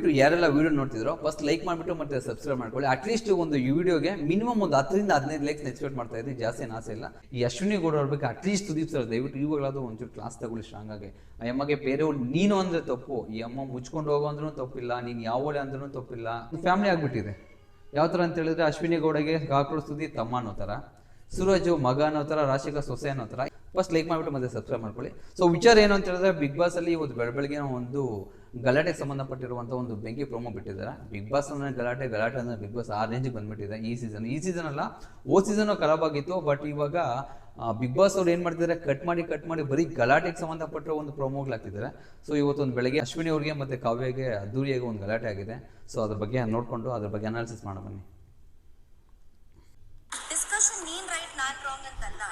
ದಯವಿಟ್ಟು ಯಾರೆಲ್ಲ video ನೋಡ್ತಿದ್ರು first like ಮಾಡಿಬಿಟ್ಟು ಮತ್ತೆ ಸಬ್ಸ್ಕ್ರೈಬ್ ಮಾಡ್ಕೊಳ್ಳಿ. ಅಟ್ಲೀಸ್ಟ್ ಒಂದು ಈ ವಿಡಿಯೋಗೆ ಮಿನಿಮಮ್ ಒಂದು ಹತ್ತರಿಂದ ಹದಿನೈದು ಲೈಕ್ಸ್ ಎಕ್ಸ್ಪೆಕ್ಟ್ ಮಾಡ್ತಾ ಇದ್ದೀನಿ. ಜಾಸ್ತಿ ಏನು ಆಸೆ ಇಲ್ಲ. ಈ ಅಶ್ವಿನಿ ಗೌಡ ಬಗ್ಗೆ ಅಟ್ಲೀಸ್ಟ್ ಸುದೀಪ್ ಸರ್ ದಯವಿಟ್ಟು ಇವಾಗಲಾದ್ರೂ ಒಂಚೂರು ಕ್ಲಾಸ್ ತಗೊಳ್ಳಿ ಸ್ಟ್ರಾಂಗ್ ಆಗಿ. ಆ ಅಮ್ಮಗೆ ಬೇರೆಯವ್ರು ನೀನು ಅಂದ್ರೆ ತಪ್ಪು, ಈ ಅಮ್ಮ ಮುಚ್ಕೊಂಡು ಹೋಗೋ ಅಂದ್ರೂ ತಪ್ಪಿಲ್ಲ, ನೀನು ಯಾವ ಅಂದ್ರೂ ತಪ್ಪಿಲ್ಲ. ಫ್ಯಾಮಿಲಿ ಆಗ್ಬಿಟ್ಟಿದೆ. ಯಾವ ಥರ ಅಂತ ಹೇಳಿದ್ರೆ ಅಶ್ವಿನಿ ಗೌಡಗೆ ಕಾಕ್ರೋಡ್ ಸುದ್ದಿ ತಮ್ಮ ಅನ್ನೋ ಥರ, ಸೂರಜ್ ಮಗ ಅನ್ನೋ ಥರ, ರಾಶಿಕಾ ಸೊಸೆ ಅನ್ನೋ ಥರ ಫಸ್ಟ್ ಲೈಕ್ ಮಾಡಿಬಿಟ್ಟು ಮತ್ತೆ ಸಬ್ಸ್ಕ್ರೈಬ್ ಮಾಡ್ಕೊಳ್ಳಿ. ಸೊ ವಿಚಾರ ಏನು ಅಂತ ಹೇಳಿದ್ರೆ ಬಿಗ್ ಬಾಸ್ ಅಲ್ಲಿ ಇವತ್ತು ಬೆಳಬೆಳಗ್ಗೆ ಒಂದು ಗಲಾಟೆಗೆ ಸಂಬಂಧಪಟ್ಟಿರುವಂಥ ಒಂದು ಬೆಂಕಿ ಪ್ರೋಮೋ ಬಿಟ್ಟಿದ್ದಾರೆ. ಬಿಗ್ ಬಾಸ್ ಅಂದ್ರೆ ಗಲಾಟೆ ಗಲಾಟೆ ಅಂದ್ರೆ ಬಿಗ್ ಬಾಸ್ ಆ ರೇಂಜಿಗೆ ಬಂದ್ಬಿಟ್ಟಿದೆ ಈ ಸೀಸನ್ ಈ ಸೀಸನ್ ಅಲ್ಲ ಓ ಸೀಸನ್ ಖರಾಬ್ ಆಗಿತ್ತು ಬಟ್ ಇವಾಗ ಬಿಗ್ ಬಾಸ್ ಅವ್ರು ಏನ್ ಮಾಡ್ತಿದ್ದಾರೆ? ಕಟ್ ಮಾಡಿ ಕಟ್ ಮಾಡಿ ಬರೀ ಗಲಾಟೆಗೆ ಸಂಬಂಧಪಟ್ಟ ಒಂದು ಪ್ರೋಮೋಗಳು ಹಾಕ್ತಿದ್ದಾರೆ. ಸೊ ಇವತ್ತೊಂದು ಬೆಳಗ್ಗೆ ಅಶ್ವಿನಿ ಅವ್ರಿಗೆ ಮತ್ತೆ ಕಾವ್ಯಗೆ, ಅದ್ದೂರಿಯಾಗಿ ಒಂದು ಗಲಾಟೆ ಆಗಿದೆ. ಸೊ ಅದ್ರ ಬಗ್ಗೆ ನೋಡ್ಕೊಂಡು, ಅದ್ರ ಬಗ್ಗೆ ಅನಾಲಿಸಿಸ್ ಮಾಡೋಣ ಬನ್ನಿ.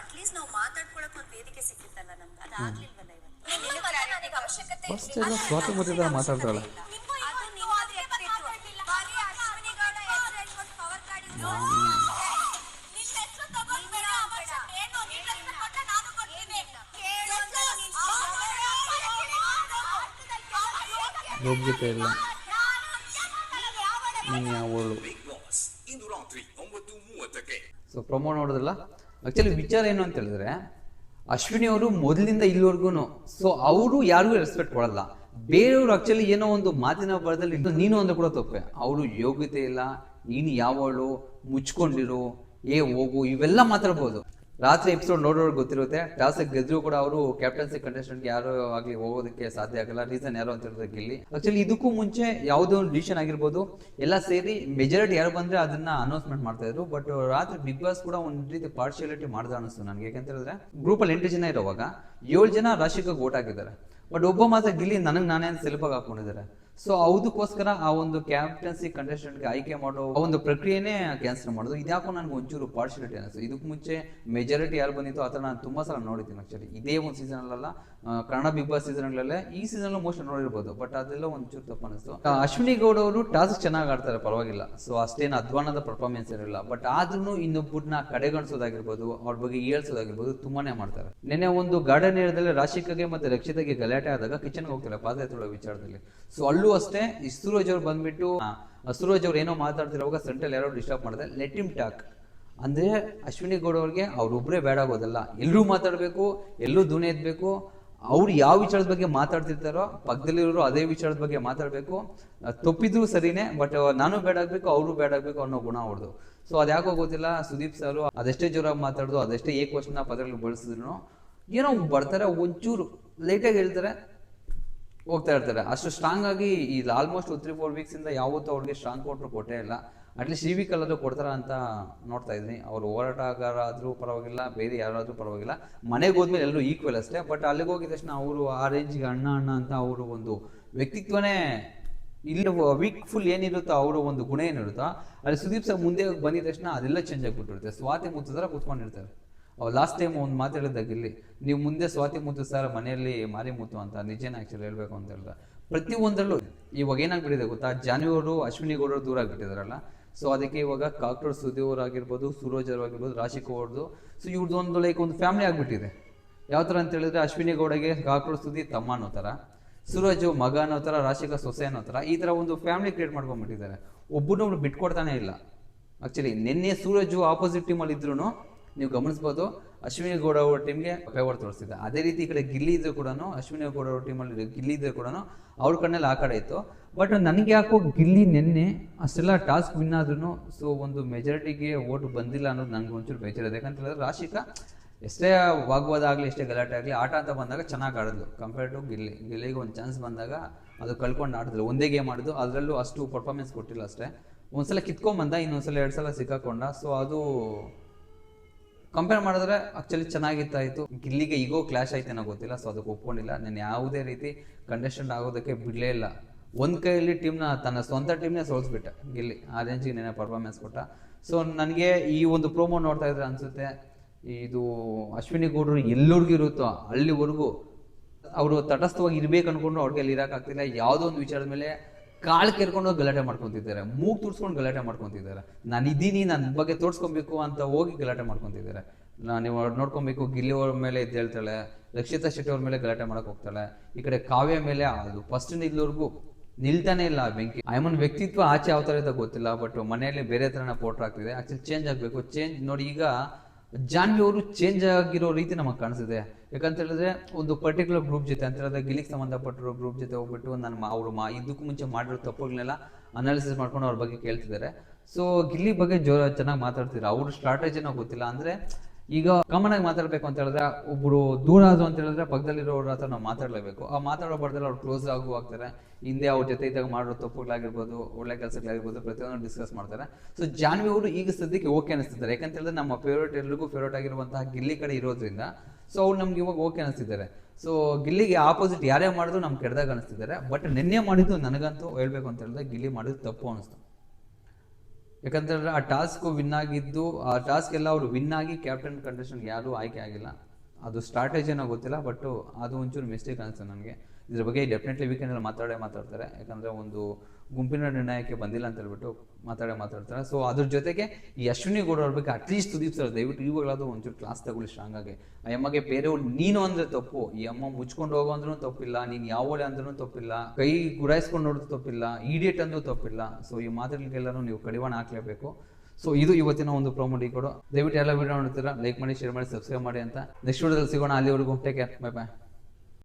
ಅಟ್ಲೀಸ್ಟ್ ನಾವು ಮಾತಾಡ್ಕೊಳಕ್ ಒಂದ್ ವೇದಿಕೆ ಸಿಕ್ಕಿತ್ತಲ್ಲ ನಮ್ಗೆ? ಅದಾಗ್ಲಿಲ್ವಲ್ಲ ಇವತ್ತು? ಅವಶ್ಯಕತೆ First ಎಲ್ಲ ಸ್ವಾತಿ ಮುತ್ತಿದಾರ ಮಾತಾಡ್ತಾಳೆ. ಯೋಗ್ಯತೆ ಇಲ್ಲ ನೀನು ಯಾವಳು ಸೊ ಪ್ರೊಮೋ ನೋಡಿದ್ರಲ್ಲ ಆಕ್ಚುಲಿ ವಿಚಾರ ಏನು ಅಂತ ಹೇಳಿದ್ರೆ ಅಶ್ವಿನಿ ಅವರು ಮೊದಲಿಂದ ಇಲ್ಲಿವರೆಗೂ ಸೊ ಅವರು ಯಾರಿಗೂ ರೆಸ್ಪೆಕ್ಟ್ ಕೊಡಲ್ಲ. ಬೇರೆಯವರು ಆಕ್ಚುಲಿ ಏನೋ ಒಂದು ಮಾತಿನ ಬರದಲ್ಲಿ ನೀನು ಅಂದ್ರೆ ಕೂಡ ತಪ್ಪೆ. ಅವರು ಯೋಗ್ಯತೆ ಇಲ್ಲ ನೀನು ಯಾವಳು ಮುಚ್ಕೊಂಡಿರು ಏ ಹೋಗು ಇವೆಲ್ಲ ಮಾತಾಡ್ಬೋದು. ರಾತ್ರಿ ಎಪಿಸೋಡ್ ನೋಡೋರು ಗೊತ್ತಿರುತ್ತೆ. ಟಾಸ್ ಗೆದ್ರು ಕೂಡ ಅವರು ಕ್ಯಾಪ್ಟನ್ಸಿ ಕಂಟೆಸ್ಟೆಂಟ್ ಯಾರು ಆಗಲಿ ಹೋಗೋದಕ್ಕೆ ಸಾಧ್ಯ ಆಗಲ್ಲ. ರೀಸನ್ ಯಾರು ಅಂತ ಹೇಳಿದ್ರೆ ಗಿಲ್ಲಿ. ಆಕ್ಚುಲಿ ಇದಕ್ಕೂ ಮುಂಚೆ ಯಾವುದೋ ಒಂದು ಡಿಸಿಷನ್ ಆಗಿರ್ಬೋದು. ಎಲ್ಲ ಸೇರಿ ಮೆಜಾರಿಟಿ ಯಾರು ಬಂದ್ರೆ ಅದನ್ನ ಅನೌನ್ಸ್ಮೆಂಟ್ ಮಾಡ್ತಾ ಇದ್ರು. ಬಟ್ ರಾತ್ರಿ ಬಿಗ್ ಬಾಸ್ ಕೂಡ ಒಂದ್ ರೀತಿ ಪಾರ್ಶಿಯಾಲಿಟಿ ಮಾಡ್ದ ಅನಿಸ್ತು ನನಗೆ. ಯಾಕಂತ ಹೇಳಿದ್ರೆ ಗ್ರೂಪಲ್ಲಿ ಎಂಟು ಜನ ಇರೋವಾಗ ಏಳು ಜನ ರಾಶಿಕ ಓಟ್ ಹಾಕಿದ್ದಾರೆ. ಬಟ್ ಒಬ್ಬ ಮಾತ್ರ ಗಿಲ್ಲಿ, ನನಗೆ ನಾನೇ ಅಂತ ಸೆಲ್ಫಾಗಿ ಸೊ ಅದಕ್ಕೋಸ್ಕರ ಆ ಒಂದು ಕ್ಯಾಪ್ಟನ್ಸಿ ಕಂಟೆಸ್ಟೆಂಟ್ಗೆ ಆಯ್ಕೆ ಮಾಡೋ ಒಂದು ಪ್ರಕ್ರಿಯೆನೇ ಕ್ಯಾನ್ಸಲ್ ಮಾಡೋದು. ಇದ್ಯಾಕೋ ನನಗೆ ಒಂಚೂರು ಪಾರ್ಶಿಯಾಲಿಟಿ ಅನಿಸ್ತು ಇದಕ್ಕೆ ಮುಂಚೆ ಮೆಜಾರಿಟಿ ಯಾರು ಬಂದಿತ್ತು ಆ ಥರ ನಾನು ತುಂಬ ಸಲ ನೋಡಿದ್ದೀನಿ ಆ್ಯಕ್ಚುಲಿ ಇದೇ ಒಂದು ಸೀಸನಲ್ಲೆಲ್ಲ ಕನ್ನಡ ಬಿಗ್ ಬಾಸ್ ಸೀಸನ್ಗಳಲ್ಲೇ ಈ ಸೀಸನ್ ಮೋಸ್ಟ್ ನೋಡಿರ್ಬೋದು. ಬಟ್ ಅದೆಲ್ಲ ಒಂಚೂರು ತಪ್ಪು ಅನಿಸ್ತು ಅಶ್ವಿನಿ ಗೌಡ ಅವರು ಟಾಸ್ಕ್ ಚೆನ್ನಾಗಿ ಆಡ್ತಾರೆ, ಪರವಾಗಿಲ್ಲ. ಸೊ ಅಷ್ಟೇನು ಅಧ್ವಾನದ ಪರ್ಫಾರ್ಮೆನ್ಸ್ ಇರಲಿಲ್ಲ ಬಟ್ ಆದ್ರೂ ಇನ್ನೊಬ್ಬರನ್ನ ಕಡೆಗಣಿಸೋದಾಗಿರ್ಬೋದು, ಅವ್ರ ಬಗ್ಗೆ ಹೇಳ್ಸೋದಾಗಿರ್ಬೋದು ತುಂಬಾನೇ ಮಾಡ್ತಾರೆ. ನೆನ್ನೆ ಒಂದು ಗಾರ್ಡನ್ ಏರಿಯಾದಲ್ಲಿ ರಾಶಿಕಗೆ ಮತ್ತೆ ರಕ್ಷಿತಗೆ ಗಲಾಟೆ ಆದಾಗ ಕಿಚನ್ಗೆ ಹೋಗ್ತಾರೆ ಪಾತ್ರೆ ತೊಳೆ ವಿಚಾರದಲ್ಲಿ. ಸೊ ಅಲ್ಲೂ ಅಷ್ಟೇ. ಇಸ್ರೋಜ್ ಸೂರಜ್ ಅವ್ರು ಬಂದ್ಬಿಟ್ಟು ಆ, ಸೂರಜ್ ಅವ್ರು ಏನೋ ಮಾತಾಡ್ತಿರೋವಾಗ ಸೆಂಟ್ರಲ್ ಯಾರೋ ಡಿಸ್ಟರ್ಬ್ ಮಾಡಿದೆ. ಲೆಟ್ ಇಮ್ ಟಾಕ್ ಅಂದ್ರೆ ಅಶ್ವಿನಿ ಗೌಡ ಅವ್ರಿಗೆ ಅವ್ರೊಬ್ಬರೇ ಬೇಡ ಆಗೋದಲ್ಲ. ಎಲ್ಲರೂ ಮಾತಾಡಬೇಕು ಎಲ್ಲರೂ ಧ್ವನಿ ಎದ್ಬೇಕು ಅವ್ರು ಯಾವ ವಿಚಾರದ ಬಗ್ಗೆ ಮಾತಾಡ್ತಿರ್ತಾರೋ ಪಕ್ಕದಲ್ಲಿರೋರು ಅದೇ ವಿಚಾರದ ಬಗ್ಗೆ ಮಾತಾಡಬೇಕು. ತಪ್ಪಿದ್ರು ಸರಿನೇ ಬಟ್ ನಾನು ಬೇಡ ಆಗ್ಬೇಕು ಅವರು ಬೇಡ ಆಗ್ಬೇಕು ಅನ್ನೋ ಗುಣ ಅವ್ರದ್ದು ಸೊ ಅದ್ಯಾಕೋ ಗೊತ್ತಿಲ್ಲ ಸುದೀಪ್ ಸರ್ ಅದೆಷ್ಟೇ ಜೋರಾಗಿ ಮಾತಾಡೋದು ಅದೆಷ್ಟೇ ಏ ಕ್ವಶನ್ ಪದಗಳು ಬಳಸಿದ್ರು. ಏನೋ ಬರ್ತಾರೆ ಒಂಚೂರು ಲೇಟಾಗಿ ಹೇಳ್ತಾರೆ. ಹೋಗ್ತಾ ಇರ್ತಾರೆ. ಅಷ್ಟು ಸ್ಟ್ರಾಂಗ್ ಆಗಿ ಈ ಆಲ್ಮೋಸ್ಟ್ ತ್ರೀ ಫೋರ್ ವೀಕ್ಸ್ ಇಂದ ಯಾವತ್ತೂ ಅವ್ರಿಗೆ ಸ್ಟ್ರಾಂಗ್ ಕೊಟ್ಟರು ಕೊಟ್ಟೇ ಇಲ್ಲ. ಅಟ್ಲೀಸ್ಟ್ ಈ ವೀಕ್ ಅಲ್ಲಾದ್ರೂ ಕೊಡ್ತಾರ ಅಂತ ನೋಡ್ತಾ ಇದ್ದೀನಿ. ಅವ್ರು ಹೋರಾಟಗಾರಾದ್ರೂ ಪರವಾಗಿಲ್ಲ, ಬೇರೆ ಯಾರಾದ್ರೂ ಪರವಾಗಿಲ್ಲ. ಮನೆಗೆ ಹೋದ್ಮೇಲೆ ಎಲ್ಲರೂ ಈಕ್ವಲ್ ಅಷ್ಟೇ. ಬಟ್ ಅಲ್ಲಿಗೆ ಹೋಗಿದ ತಕ್ಷಣ ಅವರು ಆ ರೇಂಜ್ಗೆ ಅಣ್ಣ ಅಣ್ಣ ಅಂತ ಅವರು ಒಂದು ವ್ಯಕ್ತಿತ್ವನೇ ಇಲ್ಲಿ ವೀಕ್ ಫುಲ್ ಏನಿರುತ್ತೋ ಅವರ ಒಂದು ಗುಣ ಏನಿರುತ್ತೋ ಅಲ್ಲಿ ಸುದೀಪ್ ಸರ್ ಮುಂದೆ ಬಂದಿದ ತಕ್ಷಣ ಅದೆಲ್ಲ ಚೇಂಜ್ ಆಗಿಬಿಟ್ಟಿರುತ್ತೆ. ಸ್ವಾತಿ ಮುತ್ತದ ಕುತ್ಕೊಂಡಿರ್ತಾರೆ. ಲಾಸ್ಟ್ ಟೈಮ್ ಒಂದು ಮಾತಾಡಿದಾಗ ಇಲ್ಲಿ, ನೀವು ಮುಂದೆ ಸ್ವಾತಿ ಮುತ್ತು ಸರ್, ಮನೆಯಲ್ಲಿ ಮಾರಿ ಮುತ್ತು ಅಂತ ನಿಜನ ಆ್ಯಕ್ಚುಲಿ ಹೇಳಬೇಕು ಅಂತ ಹೇಳಿದ್ರೆ ಪ್ರತಿಯೊಂದರಲ್ಲೂ ಇವಾಗ ಏನಾಗ್ಬಿಟ್ಟಿದೆ ಗೊತ್ತಾ? ಜಾನ್ವಿಯವರು ಅಶ್ವಿನಿ ಗೌಡರು ದೂರ ಆಗ್ಬಿಟ್ಟಿದರಲ್ಲ. ಸೊ ಅದಕ್ಕೆ ಇವಾಗ ಕಾಕ್ಟರ್ ಸುದೇವ್ರು ಆಗಿರ್ಬೋದು, ಸೂರಜ್ ಆಗಿರ್ಬೋದು ಅವ್ರದ್ದು ಸೊ ಇವ್ರದ್ದು ಒಂದು ಲೈಕ್ ಒಂದು ಫ್ಯಾಮಿಲಿ ಆಗಿಬಿಟ್ಟಿದೆ. ಯಾವ ಥರ ಅಂತ ಹೇಳಿದ್ರೆ ಅಶ್ವಿನಿ ಗೌಡಗೆ ಕಾಕ್ಟರ್ ಸುದಿ ತಮ್ಮ ಅನ್ನೋ ಥರ ಸೂರಜು ಮಗ ಅನ್ನೋ ಥರ ರಾಶಿಕ ಸೊಸೆ ಅನ್ನೋ ಥರ ಈ ಥರ ಒಂದು ಫ್ಯಾಮಿಲಿ ಕ್ರಿಯೇಟ್ ಮಾಡ್ಕೊಂಡ್ಬಿಟ್ಟಿದ್ದಾರೆ. ಒಬ್ಬನೊಬ್ರು ಬಿಟ್ಕೊಡ್ತಾನೆ ಇಲ್ಲ. ಆ್ಯಕ್ಚುಲಿ ನಿನ್ನೆ ಸೂರಜ್ ಆಪೋಸಿಟ್ ಟೀಮಲ್ಲಿ ಇದ್ರು ನೀವು ಗಮನಿಸ್ಬೋದು, ಅಶ್ವಿನಿ ಗೌಡ ಅವರ ಟೀಮ್ಗೆ ಫೇವರ್ ತೋರಿಸ್ತಿದ್ದ ಅದೇ ರೀತಿ ಈ ಕಡೆ ಗಿಲ್ಲಿ ಇದ್ರು ಕೂಡ ಅಶ್ವಿನಿ ಗೌಡ ಅವ್ರ ಟೀಮಲ್ಲಿ ಗಿಲ್ಲಿ ಇದ್ರು ಕೂಡ ಅವ್ರ ಕಣ್ಣಲ್ಲಿ ಆ ಕಡೆ ಇತ್ತು. ಬಟ್ ನನಗೆ ಯಾಕೋ ಗಿಲ್ಲಿ ನಿನ್ನೆ ಅಷ್ಟೆಲ್ಲ ಟಾಸ್ಕ್ ವಿನ್ ಆದ್ರೂ ಸೊ ಒಂದು ಮೆಜಾರಿಟಿಗೆ ಓಟ್ ಬಂದಿಲ್ಲ ಅನ್ನೋದು ನನಗೆ ಒಂಚೂರು ಬೇಜಾರಿದೆ. ಯಾಕಂತ ಹೇಳಿದ್ರೆ ರಾಶಿಕ ಎಷ್ಟೇ ವಾಗ್ವಾದ ಆಗಲಿ, ಎಷ್ಟೇ ಗಲಾಟೆ ಆಗಲಿ, ಆಟ ಅಂತ ಬಂದಾಗ ಚೆನ್ನಾಗಿ ಆಡಿದ್ಲು ಕಂಪೇರ್ ಟು ಗಿಲ್ಲಿ, ಗಿಲ್ಲಿಗೆ ಒಂದು ಚಾನ್ಸ್ ಬಂದಾಗ ಅದು ಕಳ್ಕೊಂಡು ಆಡಿದ್ಲು ಒಂದೇ ಗೇಮ್ ಆಡೋದು, ಅದರಲ್ಲೂ ಅಷ್ಟು ಪರ್ಫಾರ್ಮೆನ್ಸ್ ಕೊಟ್ಟಿಲ್ಲ ಅಷ್ಟೇ. ಒಂದ್ಸಲ ಕಿತ್ಕೊಂಬಂದ ಇನ್ನೊಂದ್ಸಲ ಎರಡು ಸಲ ಸಿಕ್ಕಾಕೊಂಡ ಸೊ ಅದು ಕಂಪೇರ್ ಮಾಡಿದ್ರೆ ಆಕ್ಚುಲಿ ಚೆನ್ನಾಗಿತ್ತಾಯಿತು ಗಿಲ್ಲಿಗೆ ಈಗೋ ಕ್ಲಾಶ್ ಆಯ್ತೇನೋ ಗೊತ್ತಿಲ್ಲ. ಸೊ ಅದಕ್ಕೆ ಒಪ್ಕೊಂಡಿಲ್ಲ. ನಾನು ಯಾವುದೇ ರೀತಿ ಕಂಟೆಸ್ಟೆಂಟ್ ಆಗೋದಕ್ಕೆ ಬಿಡಲೇ ಇಲ್ಲ. ಒಂದು ಕೈಯಲ್ಲಿ ಟೀಮ್ನ ತನ್ನ ಸ್ವಂತ ಟೀಮ್ನೇ ಸೋಲ್ಸ್ಬಿಟ್ಟೆ. ಗಿಲ್ಲಿ ಆ ರೇಂಜಿಗೆ ನೆನೆ ಪರ್ಫಾರ್ಮೆನ್ಸ್ ಕೊಟ್ಟ. ಸೊ ನನಗೆ ಈ ಒಂದು ಪ್ರೋಮೋ ನೋಡ್ತಾ ಇದ್ರೆ ಅನ್ಸುತ್ತೆ, ಇದು ಅಶ್ವಿನಿ ಗೌಡರು ಎಲ್ಲರಿಗೂ ಇರುತ್ತೋ ಅಲ್ಲಿವರೆಗೂ ಅವರು ತಟಸ್ಥವಾಗಿ ಇರ್ಬೇಕು ಅಂದ್ಕೊಂಡು ಅವ್ರಿಗೆ ಅಲ್ಲಿ ಇರೋಕ್ಕಾಗ್ತಿಲ್ಲ ಯಾವುದೋ ಒಂದು ವಿಚಾರದ ಮೇಲೆ ಕಾಳು ಕೆರ್ಕೊಂಡು ಗಲಾಟೆ ಮಾಡ್ಕೊತಿದ್ದಾರೆ, ಮೂಗ್ ತುರ್ಸ್ಕೊಂಡು ಗಲಾಟೆ ಮಾಡ್ಕೊತಿದ್ದಾರೆ. ನಾನು ಇದ್ದೀನಿ ನನ್ನ ಬಗ್ಗೆ ತೋರಿಸ್ಕೊಬೇಕು ಅಂತ ಹೋಗಿ ಗಲಾಟೆ ಮಾಡ್ಕೊತಿದ್ದಾರೆ. ನೀವು ನೋಡ್ಕೊಬೇಕು, ಗಿಲ್ಲಿ ಅವ್ರ ಮೇಲೆ ಎದ್ದೇಳ್ತಾಳೆ ರಕ್ಷಿತಾ ಶೆಟ್ಟಿ ಅವ್ರ ಮೇಲೆ ಗಲಾಟೆ ಮಾಡಕ್ ಹೋಗ್ತಾಳೆ. ಈ ಕಡೆ ಕಾವ್ಯ ಮೇಲೆ ಅದು ಫಸ್ಟ್ ಇಲ್ಲಿವರೆಗೂ ನಿಲ್ತಾನೆ ಇಲ್ಲ ಬೆಂಕಿ. ಐಮನ್ ವ್ಯಕ್ತಿತ್ವ ಆಚೆ ಯಾವ ಥರ ಇದೆ ಗೊತ್ತಿಲ್ಲ ಬಟ್ ಮನೆಯಲ್ಲಿ ಬೇರೆ ಥರನ ಪೋಟ್ರ್ ಆಗ್ತಿದೆ. ಆಕ್ಚುಲಿ ಚೇಂಜ್ ಆಗಬೇಕು ಚೇಂಜ್ ನೋಡಿ ಈಗ ಜಾನ್ವಿ ಅವರು ಚೇಂಜ್ ಆಗಿರೋ ರೀತಿ ನಮಗೆ ಕಾಣಿಸಿದೆ ಯಾಕಂತ ಹೇಳಿದ್ರೆ ಒಂದು ಪರ್ಟಿಕ್ಯುಲರ್ ಗ್ರೂಪ್ ಜೊತೆ, ಅಂತ ಹೇಳಿದ್ರೆ ಗಿಲ್ಲಿಗೆ ಸಂಬಂಧಪಟ್ಟಿರೋ ಗ್ರೂಪ್ ಜೊತೆ ಹೋಗ್ಬಿಟ್ಟು ನನ್ನ ಮಾ, ಅವರು ಮಾ, ಇದಕ್ಕೂ ಮುಂಚೆ ಮಾಡಿರೋ ತಪ್ಪುಗಳನ್ನೆಲ್ಲ ಅನಾಲಿಸಿಸ್ ಮಾಡ್ಕೊಂಡು ಅವ್ರ ಬಗ್ಗೆ ಕೇಳ್ತಿದ್ದಾರೆ. ಸೊ ಗಿಲ್ಲಿ ಬಗ್ಗೆ ಜೋರ ಚೆನ್ನಾಗಿ ಮಾತಾಡ್ತಿದ್ರು ಅವ್ರ ಸ್ಟ್ರಾಟಜಿನ ಗೊತ್ತಿಲ್ಲ. ಅಂದ್ರೆ ಈಗ ಕಾಮನ್ ಆಗಿ ಮಾತಾಡ್ಬೇಕು ಅಂತ ಹೇಳಿದ್ರೆ ಒಬ್ರು ದೂರ ಆದ್ರು ಅಂತ ಹೇಳಿದ್ರೆ ಪಕ್ಕದಲ್ಲಿರೋರ ಹತ್ರ ನಾವು ಮಾತಾಡಲೇಬೇಕು. ಆ ಮಾತಾಡೋ ಅವ್ರು ಕ್ಲೋಸ್ ಆಗು ಆಗ್ತಾರೆ ಹಿಂದೆ ಅವ್ರ ಜೊತೆ ಇದ್ದಾಗ ಮಾಡಿರೋ ತಪ್ಪುಗಳಾಗಿರ್ಬೋದು, ಒಳ್ಳೆ ಕೆಲಸಗಳಾಗಿರ್ಬೋದು ಪ್ರತಿಯೊಂದು ಡಿಸ್ಕಸ್ ಮಾಡ್ತಾರೆ. ಸೊ ಜಾನ್ವಿ ಅವರು ಈಗ ಸದ್ಯಕ್ಕೆ ಓಕೆ ಅನಿಸ್ತಿದ್ದಾರೆ. ಯಾಕಂತ ಹೇಳಿದ್ರೆ ನಮ್ಮ ಫೇವ್ರೇಟ್ ಎಲ್ರಿಗೂ ಫೇವ್ರೇಟ್ ಆಗಿರುವಂತಹ ಗಿಲ್ಲಿ ಕಡೆ ಇರೋದ್ರಿಂದ ಸೊ ಅವ್ರು ನಮ್ಗೆ ಇವಾಗ ಓಕೆ ಅನಿಸ್ತಿದ್ದಾರೆ. ಸೊ ಗಿಲ್ಲಿಗೆ ಆಪೋಸಿಟ್ ಯಾರೇ ಮಾಡಿದ್ರು ನಮ್ಗೆ ಕೆಡ್ದಾಗ ಅನಿಸ್ತಿದ್ದಾರೆ. ಬಟ್ ನಿನ್ನೆ ಮಾಡಿದ್ದು ನನಗಂತೂ ಹೇಳ್ಬೇಕು ಅಂತ ಹೇಳಿದ್ರೆ ಗಿಲ್ಲಿ ಮಾಡಿದ್ದು ತಪ್ಪು ಅನಿಸ್ತು. ಯಾಕಂತಂದ್ರೆ ಆ ಟಾಸ್ಕ್ ವಿನ್ ಆಗಿದ್ದು, ಆ ಟಾಸ್ಕ್ ಎಲ್ಲ ಅವರು ವಿನ್ ಆಗಿ ಕ್ಯಾಪ್ಟನ್ ಕಂಡೀಷನ್ ಯಾರೂ ಆಯ್ಕೆ ಆಗಿಲ್ಲ. ಅದು ಸ್ಟ್ರಾಟಜಿ ಏನೋ ಗೊತ್ತಿಲ್ಲ ಬಟ್ ಅದು ಒಂಚೂರು ಮಿಸ್ಟೇಕ್ ಅನಿಸ್ತು ನನಗೆ. ಇದ್ರ ಬಗ್ಗೆ ಡೆಫಿನೆಟ್ಲಿ ವೀಕೆಂಡಲ್ಲಿ ಮಾತಾಡೇ ಮಾತಾಡ್ತಾರೆ. ಯಾಕಂದರೆ ಒಂದು ಗುಂಪಿನ ನಿರ್ಣಯಕ್ಕೆ ಬಂದಿಲ್ಲ ಅಂತ ಹೇಳ್ಬಿಟ್ಟು ಮಾತಾಡೇ ಮಾತಾಡ್ತಾರೆ. ಸೊ ಅದ್ರ ಜೊತೆಗೆ ಈ ಅಶ್ವಿನಿ ಗೌಡ ಅವ್ರ ಬಗ್ಗೆ ಅಟ್ಲೀಸ್ಟ್ ಸುದೀಪ್ ಸರ್ ದಯವಿಟ್ಟು ಇವಾಗಲಾದ್ರೂ ಒಂಚೂರು ಕ್ಲಾಸ್ ತಗೊಳ್ಳಿ ಸ್ಟ್ರಾಂಗ್ ಆಗಿ. ಆ ಅಮ್ಮಗೆ ಬೇರೆಯವ್ರು ನೀನು ಅಂದ್ರೆ ತಪ್ಪು, ಈ ಅಮ್ಮ ಮುಚ್ಕೊಂಡು ಹೋಗೋ ಅಂದ್ರೂ ತಪ್ಪಿಲ್ಲ, ನೀನು ಯಾವ ಒಳ್ಳೆ ಅಂದ್ರೂ ತಪ್ಪಿಲ್ಲ, ಕೈ ಗುರಾಯಿಸ್ಕೊಂಡು ನೋಡಿದ್ರು ತಪ್ಪಿಲ್ಲ ಈಡಿಯಟ್ ಅಂದ್ರೂ ತಪ್ಪಿಲ್ಲ. ಸೊ ಈ ಮಾತುಗಳಿಗೆಲ್ಲರೂ ನೀವು ಕಡಿವಾಣ ಹಾಕ್ಲೇಬೇಕು. ಸೊ ಇದು ಇವತ್ತಿನ ಒಂದು ಪ್ರೋಮೋ ಕೊಡು. ದಯವಿಟ್ಟು ಎಲ್ಲ ವಿಡಿಯೋ ನೋಡ್ತೀರಾ? ಲೈಕ್ ಮಾಡಿ ಶೇರ್ ಮಾಡಿ ಸಬ್ಸ್ಕ್ರೈಬ್ ಮಾಡಿ ಅಂತ. ನೆಕ್ಸ್ಟ್ ವಿಡಿಯೋದಲ್ಲಿ ಸಿಗೋಣ. ಅಲ್ಲಿವರೆಗೂ ಟೇಕ್ ಕೇರ್ ಬೈ ಬಾಯ್